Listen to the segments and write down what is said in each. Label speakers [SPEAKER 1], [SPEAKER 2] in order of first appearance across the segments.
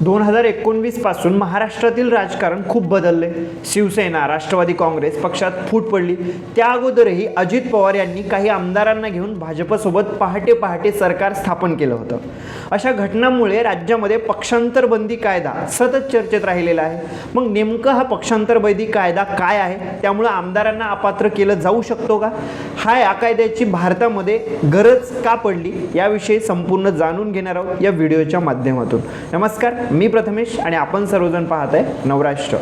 [SPEAKER 1] दोन हजार एकोणवीसपासून महाराष्ट्रातील राजकारण खूप बदलले शिवसेना राष्ट्रवादी काँग्रेस पक्षात फूट पडली. त्या अगोदरही अजित पवार यांनी काही आमदारांना घेऊन भाजपसोबत पहाटे पहाटे सरकार स्थापन केलं होतं. अशा घटनांमुळे राज्यामध्ये पक्षांतर बंदी कायदा सतत चर्चेत राहिलेला आहे. मग नेमकं हा पक्षांतर बंदी कायदा काय आहे? त्यामुळं आमदारांना अपात्र केलं जाऊ शकतो का? हा या कायद्याची भारतामध्ये गरज का पडली? याविषयी संपूर्ण जाणून घेणार आहोत या व्हिडिओच्या माध्यमातून. नमस्कार. मी प्रथमेश आणि आपण सर्वजण पाहत आहे नवराष्ट्र.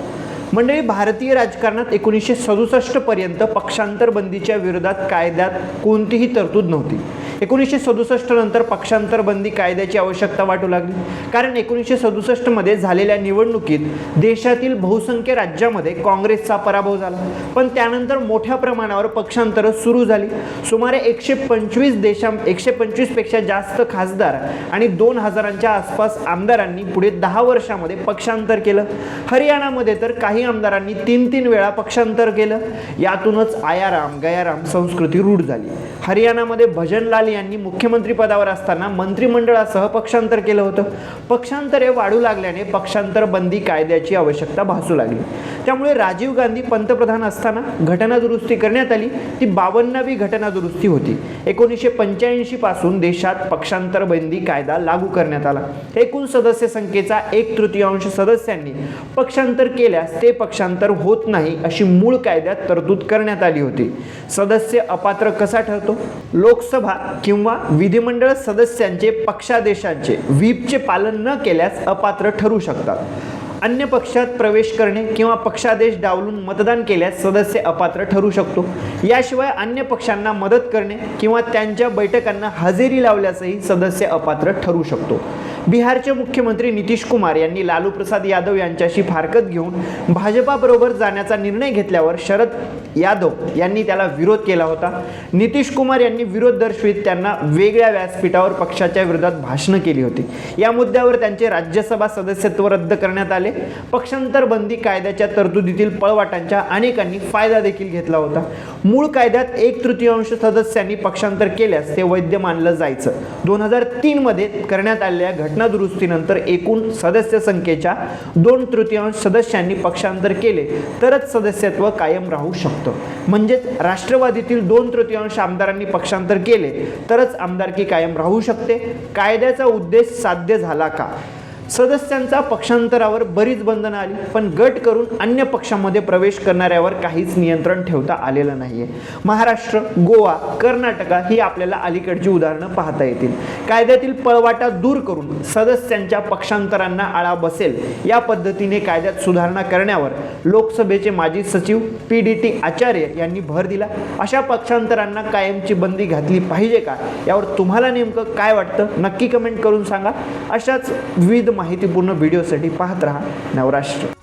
[SPEAKER 1] मंडळी भारतीय राजकारणात एकोणीसशे सदुसष्ट पर्यंत पक्षांतर बंदीच्या विरोधात कायद्यात कोणतीही तरतूद नव्हती. एकोणीसशे सदुसष्ट नंतर पक्षांतर बंदी कायद्याची आवश्यकता वाटू लागली. कारण एकोणीसशे सदुसष्टमध्ये झालेल्या निवडणुकीत देशातील बहुसंख्य राज्यामध्ये काँग्रेसचा पराभव झाला. पण त्यानंतर मोठ्या प्रमाणावर पक्षांतर सुरू झाली. सुमारे एकशे पंचवीस देशां एकशे पंचवीसपेक्षा जास्त खासदार आणि दोन हजारांच्या आसपास आमदारांनी पुढे दहा वर्षामध्ये पक्षांतर केलं. हरियाणामध्ये तर काही आमदारांनी तीन तीन वेळा पक्षांतर केलं. यातूनच आयाराम गयाराम संस्कृती रूढ झाली. हरियाणामध्ये भजनलाल यांनी मुख्यमंत्री पदावर असताना मंत्रिमंडळासह पक्षांतर केलं होतं. पक्षांतरे वाढू लागल्याने पक्षांतर बंदी कायद्याची आवश्यकता भासू लागली. त्यामुळे राजीव गांधी पंतप्रधान असताना घटना दुरुस्ती करण्यात आली. ती बावन्नावी घटना दुरुस्ती होती. एकोणीसशे पंच्याऐंशी पासून देशात पक्षांतर बंदी कायदा लागू करण्यात आला. एकूण सदस्य संख्येचा एक तृतीयांश सदस्यांनी पक्षांतर केल्यास ते पक्षांतर होत नाही अशी मूळ कायद्यात तरतूद करण्यात आली होती. सदस्य अपात्र कसा ठरतो? लोकसभा किंवा विधिमंडळ सदस्यांचे पक्षादेशांचे व्हीपचे पालन न केल्यास अपात्र ठरू शकतात. अन्य पक्षात प्रवेश करणे किंवा पक्षादेश डावलून मतदान केल्यास सदस्य अपात्र ठरू शकतो. याशिवाय अन्य पक्षांना मदत करणे किंवा त्यांच्या बैठकांना हजेरी लावल्यासही सदस्य अपात्र ठरू शकतो. बिहारचे मुख्यमंत्री नितीश कुमार यांनी लालू प्रसाद यादव यांच्याशी फारकत घेऊन भाजपाबरोबर जाण्याचा निर्णय घेतल्यावर शरद यादव यांनी त्याला विरोध केला होता. नितीश कुमार यांनी विरोध दर्शवित त्यांना वेगळ्या व्यासपीठावर पक्षाच्या विरोधात भाषणं केली होती. या मुद्द्यावर त्यांचे राज्यसभा सदस्यत्व रद्द करण्यात आले. पक्षांतर बंदी कायद्याच्या तरतुदीतील पळवाटांच्या अनेकांनी फायदा देखील घेतला होता. मूळ कायद्यात एक तृतीयांश सदस्यांनी पक्षांतर केल्यास ते वैध मानलं जायचं. दोन हजार तीनमध्ये करण्यात आलेल्या घटना दुरुस्तीनंतर एकूण सदस्य संख्येच्या दोन तृतीयांश सदस्यांनी पक्षांतर केले. तरच सदस्यत्व कायम राहू शकतं. म्हणजेच राष्ट्रवादीतील दोन तृतीयांश आमदारांनी पक्षांतर केले. तरच आमदारकी कायम राहू शकते. कायद्याचा उद्देश साध्य झाला का? सदस्यांचा पक्षांतरावर बरीच बंधनं आली पण गट करून अन्य पक्षामध्ये प्रवेश करणाऱ्यावर काहीच नियंत्रण ठेवता आलेलं नाहीये. महाराष्ट्र गोवा कर्नाटका ही आपल्याला अलीकडची उदाहरणं पाहता येतील. कायद्यातील पळवाटा दूर करून सदस्यांच्या पक्षांतरांना आळा बसेल या पद्धतीने कायद्यात सुधारणा करण्यावर लोकसभेचे माजी सचिव पी डी टी आचार्य यांनी भर दिला. अशा पक्षांतरांना कायमची बंदी घातली पाहिजे का? यावर तुम्हाला नेमकं काय वाटतं? नक्की कमेंट करून सांगा. अशाच विविध माहितीपूर्ण व्हिडिओसाठी पाहत राहा नवराष्ट्र.